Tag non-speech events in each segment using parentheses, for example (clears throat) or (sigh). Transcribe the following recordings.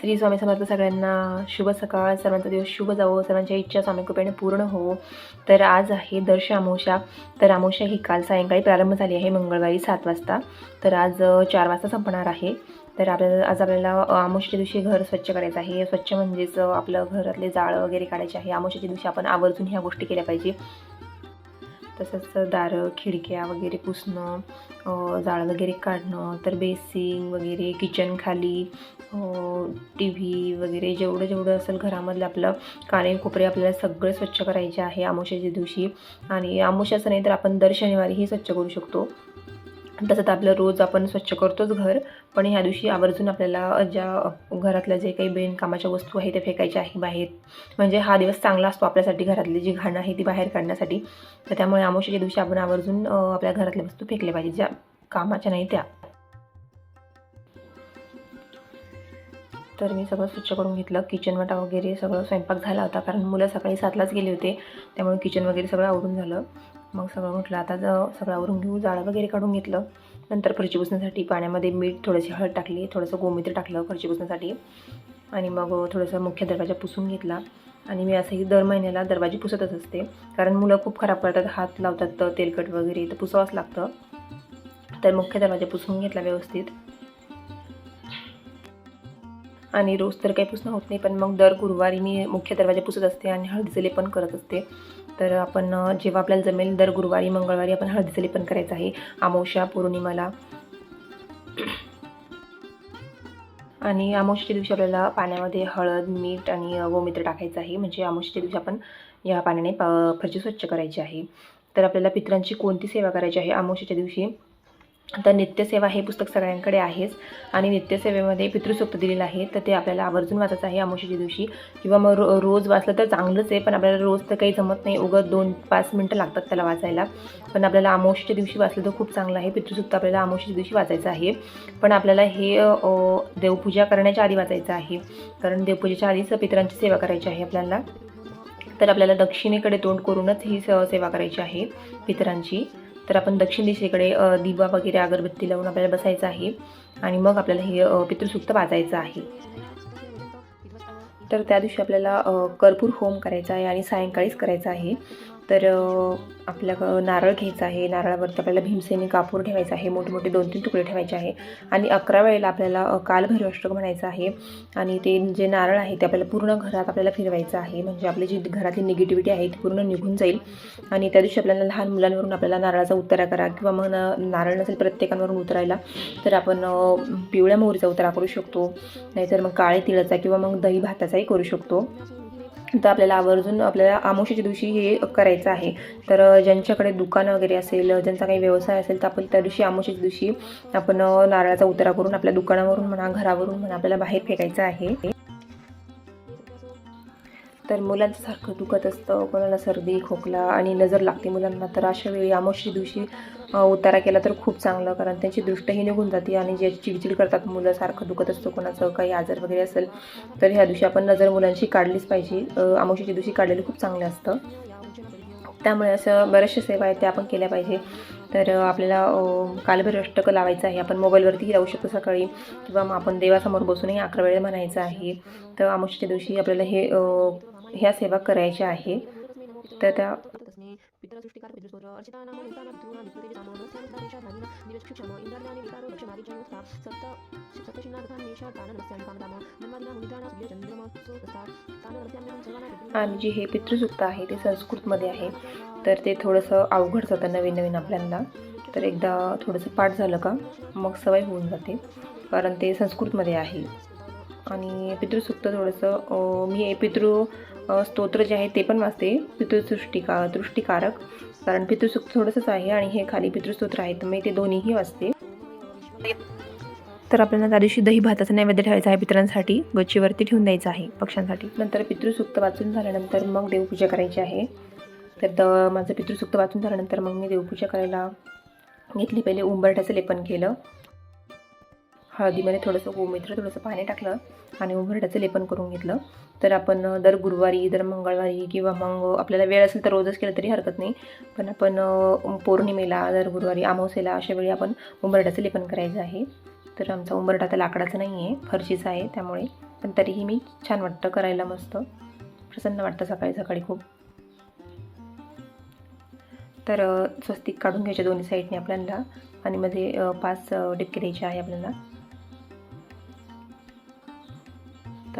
श्री स्वामी समर्थ सगळ्यांना शुभ सकाळ सर्वांचा दिवस शुभ जावो सर्वांच्या इच्छा स्वामी कृपेने पूर्ण हो. तर आज आहे दर्श अमोशा तर अमोशा ही काल सायंकाळी प्रारंभ झाली आहे मंगळवारी सात वाजता. तर आज चार वाजता संपणार आहे. तर आपल्याला आज आपल्याला अ, दिवशी घर स्वच्छ करायचं आहे. स्वच्छ म्हणजेच आपलं घरातले जाळं वगैरे काढायचे आहे. अमावस्येच्या दिवशी आपण आवर्जून ह्या गोष्टी केल्या पाहिजे. तसंच दारं खिडक्या वगैरे पुसणं जाळं वगैरे काढणं तर बेसिंग वगैरे किचन खाली टी व्ही वगैरे जेवढं जेवढं असेल घरामधलं आपलं काने कोपरे आपल्याला सगळे स्वच्छ करायचे आहे अमावस्याच्या दिवशी. आणि अमावस्याचं नाही तर आपण दर शनिवारीही स्वच्छ करू शकतो. तसं तर आपलं रोज आपण स्वच्छ करतोच घर पण ह्या दिवशी आवर्जून आपल्याला ज्या घरातल्या जे काही बेनकामाच्या वस्तू आहे त्या फेकायच्या आहे बाहेर. म्हणजे हा दिवस चांगला असतो आपल्यासाठी घरातली जी घाणं आहे ती बाहेर काढण्यासाठी. तर त्यामुळे अमावस्याच्या दिवशी आपण आवर्जून आपल्या घरातल्या वस्तू फेकल्या पाहिजे ज्या कामाच्या नाही त्या. तर मी सगळं स्वच्छ करून घेतलं. किचन वाटा वगैरे सगळं स्वयंपाक झाला होता कारण मुलं सकाळी सातलाच गेले होते. त्यामुळे किचन वगैरे सगळं आवरून झालं. मग सगळं म्हटलं आता ज- सगळं आवरून घेऊ जाळं वगैरे काढून घेतलं नंतर फरची पुसण्यासाठी पाण्यामध्ये मीठ थोडीशी हळद टाकली थोडंसं गोमित्र टाकलं फरची पुसण्यासाठी. आणि मग थोडंसं मुख्य दरवाजा पुसून घेतला. आणि मी असंही दर महिन्याला दरवाजे पुसतच असते. कारण मुलं खूप खराब करतात हात लावतात तर तेलकट वगैरे तर पुसावंच लागतं. तर मुख्य दरवाजा पुसून घेतला व्यवस्थित. आणि रोज तर काही पुसणं होत नाही पण मग दर गुरुवारी मी मुख्य दरवाजा पुसत असते आणि हळदीचं लेपन करत असते. तर आपण जेव्हा आपल्याला जमेल दर गुरुवारी मंगळवारी आपण हळदीचं लेपन करायचं आहे. अमावस्या पौर्णिमाला. आणि आमोशीच्या दिवशी आपल्याला पाण्यामध्ये हळद मीठ आणि गोमित्र टाकायचं आहे. म्हणजे आमोशीच्या दिवशी आपण या पाण्याने प फरची स्वच्छ करायची आहे. तर आपल्याला पितरांची कोणती सेवा करायची आहे? आमोशीच्या दिवशी तर नित्यसेवा हे पुस्तक सगळ्यांकडे आहेच आणि नित्यसेवेमध्ये पितृसूक्त दिलेलं आहे. तर ते आपल्याला आवर्जून वाचायचं आहे अमोशीच्या दिवशी. किंवा मग रो रोज वाचलं तर चांगलंच आहे पण आपल्याला रोज तर काही जमत नाही. उगत दोन पाच मिनटं लागतात त्याला वाचायला. पण आपल्याला अमावस्याच्या दिवशी वाचलं तर खूप चांगलं आहे. पितृसूक्त आपल्याला अमावस्याच्या दिवशी वाचायचं आहे. पण आपल्याला हे देवपूजा करण्याच्या आधी वाचायचं आहे. कारण देवपूजेच्या आधीच पितरांची सेवा करायची आहे आपल्याला. तर आपल्याला दक्षिणेकडे तोंड करूनच ही स- सेवा करायची आहे पितरांची. तर आपण दक्षिण दिशेकडे दिवा वगैरे अगरबत्ती लावून आपल्याला बसायचं आहे. आणि मग आपल्याला हे पितृसुक्त पितृसूक्त आहे. तर त्या दिवशी आपल्याला कर्पूर होम करायचा आहे आणि सायंकाळीच करायचा आहे. तर आपल्या नारळ घ्यायचा आहे. नारळावरती आपल्याला भीमसेनी कापूर ठेवायचा आहे. मोठे मोठे दोन तीन तुकडे ठेवायचे आहे. आणि अकरा वेळेला आपल्याला अ, कालभैरवाष्टक म्हणायचं आहे. आणि ते जे नारळ आहे ते आपल्याला पूर्ण घरात आपल्याला फिरवायचं आहे. म्हणजे आपली जी घरातली निगेटिव्हिटी आहे ती पूर्ण निघून जाईल. आणि त्या दिवशी आपल्याला लहान मुलांवरून आपल्याला नारळाचा उतारा करा किंवा मग नारळ नसेल प्रत्येकांवरून उतरायला तर आपण पिवळ्या मोहरीचा उतारा करू शकतो. नाहीतर मग काळे तिळाचा किंवा मग दही भाताचाही करू शकतो. तर आपल्याला आवर्जून आपल्याला आमोशीच्या दिवशी हे करायचं आहे. तर ज्यांच्याकडे दुकान वगैरे असेल ज्यांचा काही व्यवसाय असेल तर आपण त्या दिवशी आमोशीच्या दिवशी आपण नारळाचा उतारा करून आपल्या दुकानावरून म्हणा घरावरून म्हणा आपल्याला बाहेर फेकायचं आहे. तर मुलांचं सारखं दुखत असतं कोणाला सर्दी खोकला आणि नजर लागते मुलांना. तर अशा वेळी आमोशी दिवशी उतारा केला तर खूप चांगलं कारण त्यांची दृष्टही निघून जाते आणि जे चिडचिड करतात मुलं सारखं दुखत असतो कोणाचं काही आजार वगैरे असेल तर ह्या दिवशी आपण नजर मुलांची काढलीच पाहिजे. अमावशीच्या दिवशी काढलेलं खूप चांगलं असतं. त्यामुळे असं बऱ्याचशा सेवा आहेत त्या आपण केल्या पाहिजे. तर आपल्याला अ, अष्टकं लावायचं आहे. आपण मोबाईलवरतीही लावू शकतो सकाळी किंवा मग आपण देवासमोर बसूनही अकरा वेळा म्हणायचं आहे. तर अमावशीच्या दिवशी आपल्याला हे ह्या सेवा करायच्या आहे. तर त्या तस्मै अर्चिता नाम निताना पितॄणां विष्णुदेवी सामो नस्यां धानिना दिवक्षुक्षम इंद्राणी विकारो दक्षमादि सप्त आणि जे हे पितृसूक्त आहे ते संस्कृतमध्ये आहे तर ते थोडंसं अवघड जातं नवीन नवीन आपल्याला तर एकदा थोडंसं पाठ झालं का मग सवय होऊन जाते कारण ते संस्कृतमध्ये आहे आणि पितृसूक्त थोडंसं मी पितृ स्तोत्र जे आहे ते पण वाचते. पितृसृष्टिका दृष्टिकारक. कारण पितृसूक्त थोडंसंच आहे आणि हे खाली पितृस्तोत्र आहे तर मी ते दोन्हीही वाचते. तर आपल्याला त्या दिवशी दही भाताचा नैवेद्य ठेवायचा आहे पितरांसाठी गच्चीवरती ठेवून द्यायचं आहे पक्ष्यांसाठी. नंतर पितृसूक्त वाचून झाल्यानंतर मग देवपूजा करायची आहे. तर द माझं पितृसूक्त वाचून झाल्यानंतर मग मी देवपूजा करायला घेतली. पहिले उंबरठ्याचं लेपन केलं. हळदीमध्ये थोडंसं गोमित्र थोडंसं पाणी टाकलं आणि उंबरठ्याचं लेपन करून घेतलं. तर आपण दर गुरुवारी दर मंगळवारी किंवा मग आपल्याला वेळ असेल तर रोजच केलं तरी हरकत नाही. पण आपण पौर्णिमेला दर गुरुवारी अमावस्येला अशा वेळी आपण उंबरड्याचं लेपन करायचं आहे. तर आमचा उंबरडा आता लाकडाचा नाही आहे फरशीचा आहे त्यामुळे. पण तरीही मी छान वाटतं करायला मस्त. प्रसन्न वाटतं सकाळी सकाळी खूप. तर स्वस्तिक काढून घ्यायचे दोन्ही साईडने आपल्याला. आणि मध्ये पाच डिक्के द्यायचे आहे आपल्याला.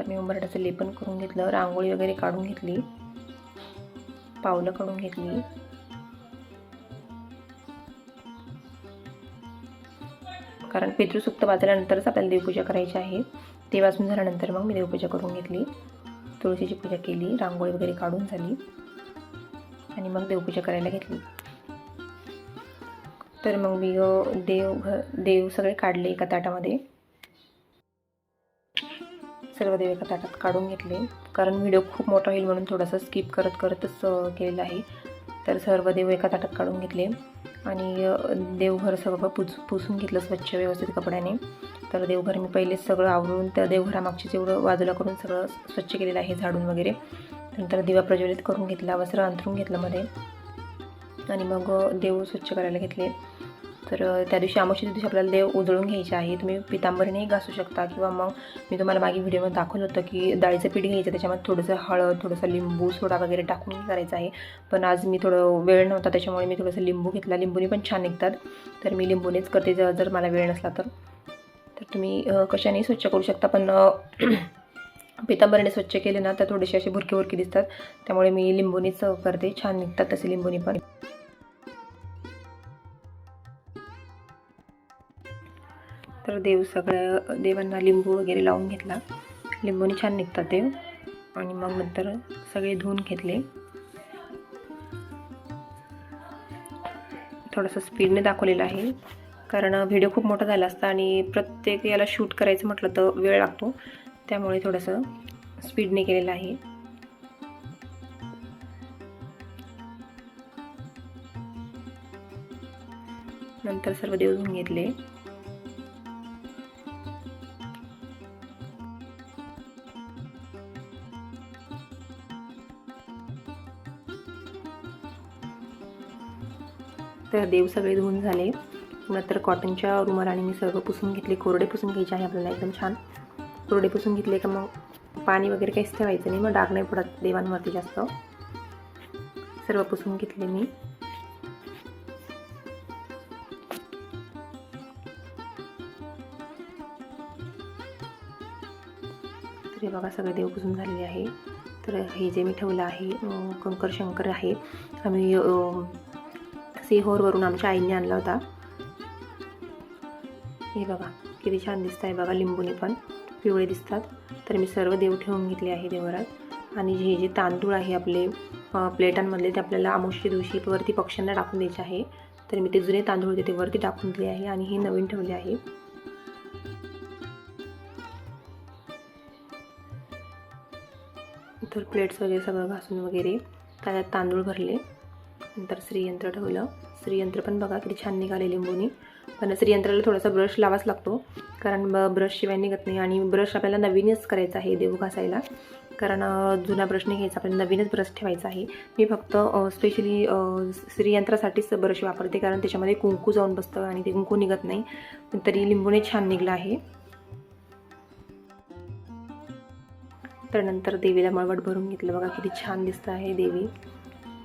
तर मी उंबरट्याचं लेपन करून घेतलं रांगोळी वगैरे काढून घेतली. पावलं काढून घेतली. कारण पितृसुक्त वाचल्यानंतरच आपल्याला देवपूजा करायची आहे. ते वाचून झाल्यानंतर मग मी देवपूजा करून घेतली. तुळशीची पूजा केली रांगोळी वगैरे काढून झाली. आणि मग देवपूजा करायला घेतली. तर मग मी देव घ देव सगळे काढले एका ताटामध्ये. सर्व देव एका ताटात काढून घेतले. कारण व्हिडिओ खूप मोठा होईल म्हणून थोडासा स्किप करत करतच केलेला आहे. तर सर्व देव एका ताटात काढून घेतले. आणि देवघर सगळं पुस पुसून घेतलं स्वच्छ व्यवस्थित कपड्याने. तर देवघर मी पहिलेच सगळं आवरून त्या देवघरामागचे जेवढं बाजूला करून सगळं स्वच्छ केलेलं आहे झाडून वगैरे. नंतर दिवा प्रज्वलित करून घेतला वस्त्र अंथरून घेतलं मध्ये. आणि मग अ, देव स्वच्छ करायला घेतले. तर त्या दिवशी अमावस्येच्या दिवशी आपल्याला देव उजळून घ्यायचे आहे. तुम्ही पितांबरीनेही घासू शकता किंवा मग मी तुम्हाला मागे व्हिडिओमध्ये दाखवलं होतं की डाळीचं पीठ घ्यायचं त्याच्यामध्ये थोडंसं हळद थोडंसं लिंबू सोडा वगैरे टाकून करायचं आहे. पण आज मी थोडं वेळ नव्हता त्याच्यामुळे मी थोडंसं लिंबू घेतला. लिंबूने पण छान निघतात. तर मी लिंबूनेच करते जर जर मला वेळ नसला तर. तर तुम्ही कशानेही स्वच्छ करू शकता पण (clears throat) पितांबरीने स्वच्छ केले ना तर थोडेसे असे भुरके भुरकी दिसतात. त्यामुळे मी लिंबूनीच करते. छान निघतात तसे लिंबूनी पण. तर देव सगळ्या देवांना लिंबू वगैरे लावून घेतला. लिंबूने छान निघतात देव. आणि मग नंतर सगळे धुवून घेतले. थोडंसं स्पीडने दाखवलेलं आहे. कारण व्हिडिओ खूप मोठा झाला असता आणि प्रत्येक याला शूट करायचं म्हटलं तर वेळ लागतो. त्यामुळे थोडंसं स्पीडने केलेलं आहे. नंतर सर्व देव धुवून घेतले. तर देव सगळे धुवून झाले. नंतर कॉटनच्या रुमालाने मी सर्व पुसून घेतले. कोरडे पुसून घ्यायचे आहे आपल्याला एकदम छान. कोरडे पुसून घेतले का मग पाणी वगैरे काहीच ठेवायचं नाही. मग डाग नाही पडत देवांवरती जास्त. सर्व पुसून घेतले मी. तर हे बघा सगळे देव पुसून झालेले आहे. तर हे जे मी ठेवलं आहे कंकर शंकर आहे. आम्ही सिहोरवरून आमच्या आईने आणला होता. हे बघा किती छान दिसत आहे बघा लिंबूने पण. पिवळे दिसतात. तर मी सर्व देव ठेवून घेतले आहे देवरात आणि हे जे तांदूळ आहे आपले प्लेटांमधले ते आपल्याला आमुष्य दिवशी वरती पक्ष्यांना टाकून द्यायचे आहे. तर मी ते जुने तांदूळ होते ते वरती टाकून दिले आहे आणि हे नवीन ठेवले आहे. तर प्लेट्स वगैरे सगळं घासून वगैरे त्याच्यात तांदूळ भरले. नंतर श्रीयंत्र ठेवलं श्रीयंत्र पण बघा किती छान निघाले लिंबूनी पण श्रीयंत्राला थोडासा ब्रश लावाच लागतो. कारण ब्रशशिवाय ब्रश शिवाय निघत नाही आणि ब्रश आपल्याला नवीनच करायचा आहे देव घासायला. कारण जुना ब्रश नाही घ्यायचा आपल्याला नवीनच ब्रश ठेवायचा आहे. मी फक्त स्पेशली श्रीयंत्रासाठीच ब्रश वापरते. कारण त्याच्यामध्ये कुंकू जाऊन बसतं आणि ते कुंकू निघत नाही. पण तरी लिंबूने छान निघलं आहे. तर नंतर देवीला मळवट भरून घेतलं. बघा किती छान दिसतं आहे देवी.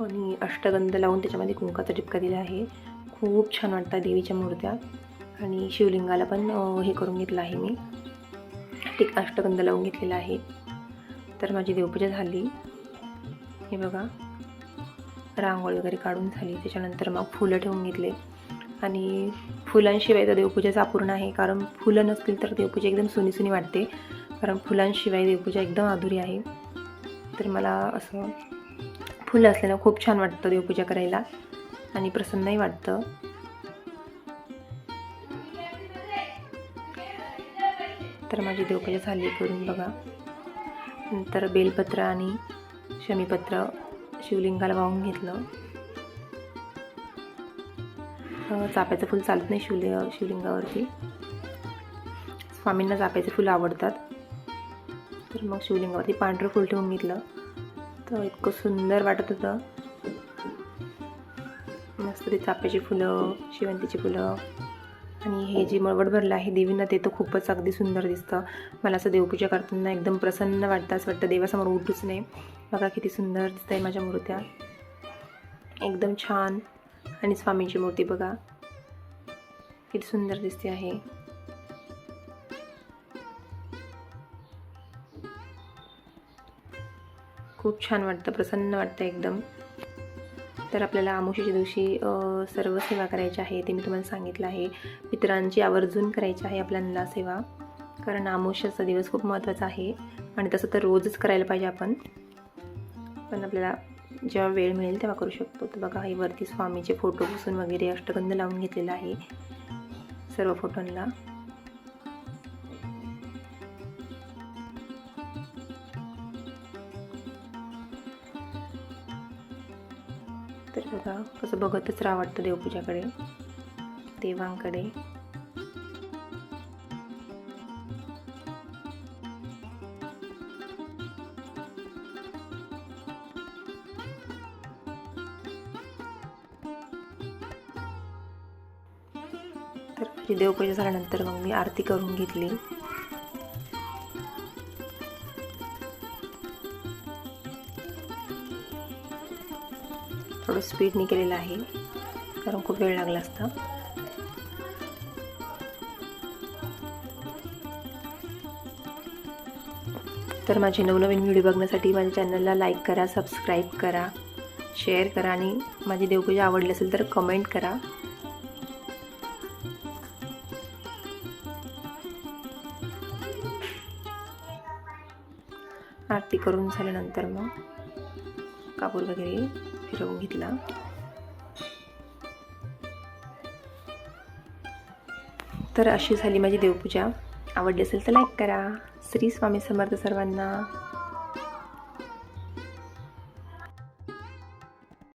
आणि अष्टगंध लावून त्याच्यामध्ये कुंकाचा टिपका दिला आहे. खूप छान वाटतात देवीच्या मूर्त्या. आणि शिवलिंगाला पण हे करून घेतलं आहे मी. ठीक अष्टगंध लावून घेतलेला आहे. तर माझी देवपूजा झाली. हे बघा. रांगोळी वगैरे काढून झाली. त्याच्यानंतर मग फुलं ठेवून घेतले. आणि फुलांशिवाय तर देवपूजाच अपूर्ण आहे. कारण फुलं नसतील तर देवपूजा एकदम सुनी सुनी वाटते. कारण फुलांशिवाय देवपूजा एकदम अधुरी आहे. तर मला असं फुलं असल्यानं खूप छान वाटतं देवपूजा करायला. आणि प्रसन्नही वाटतं. तर माझी देवपूजा झाली करून बघा. नंतर बेलपत्र आणि शमीपत्र शिवलिंगाला वाहून घेतलं. चाप्याचं चाफ्याचं फुल चालत नाही शिवलि शिवलिंगावरती. स्वामींना चाप्याचे फुलं आवडतात. तर मग शिवलिंगावरती पांढरं फुल ठेवून घेतलं. तर इतकं सुंदर वाटत होतं. मस्त ते चाफ्याची फुलं शेवंतीची फुलं. आणि हे जे मळवट भरलं आहे देवींना ते तर खूपच अगदी सुंदर दिसतं. मला असं देवपूजा करताना एकदम प्रसन्न वाटतं असं वाटतं देवासमोर उठूच नाही. बघा किती सुंदर दिसत आहे माझ्या मूर्त्या. एकदम छान. आणि स्वामींची मूर्ती बघा. किती सुंदर दिसते आहे. खूप छान वाटतं प्रसन्न वाटतं एकदम. तर आपल्याला आमुषीच्या दिवशी सर्व सेवा करायची आहे ते मी तुम्हाला सांगितलं आहे. पितरांची आवर्जून करायची आहे आपल्याला सेवा कारण आमुष्याचा दिवस खूप महत्त्वाचा आहे आणि तसं तर रोजच करायला पाहिजे आपण. पण आपल्याला जेव्हा वेळ मिळेल तेव्हा करू शकतो. तर बघा हे वरती स्वामीचे फोटो पुसून वगैरे अष्टगंध लावून घेतलेला आहे. सर्व फोटोंना असं बघतच राहा वाटतं देवपूजाकडे. देवांकडे. तर म्हणजे देवपूजा झाल्यानंतर मग मी आरती करून घेतली. थोडं स्पीडने केलेलं आहे. कारण खूप वेळ लागला असता. तर माझे नवनवीन व्हिडिओ बघण्यासाठी माझ्या चॅनलला लाईक करा सबस्क्राईब करा शेअर करा आणि माझी देवपूजा आवडली असेल तर कमेंट करा. आरती करून झाल्यानंतर मग कापूर वगैरे. फिरवून घेतला. तर अशी झाली माझी देवपूजा. आवडली असेल तर लाईक करा. श्री स्वामी समर्थ सर्वांना.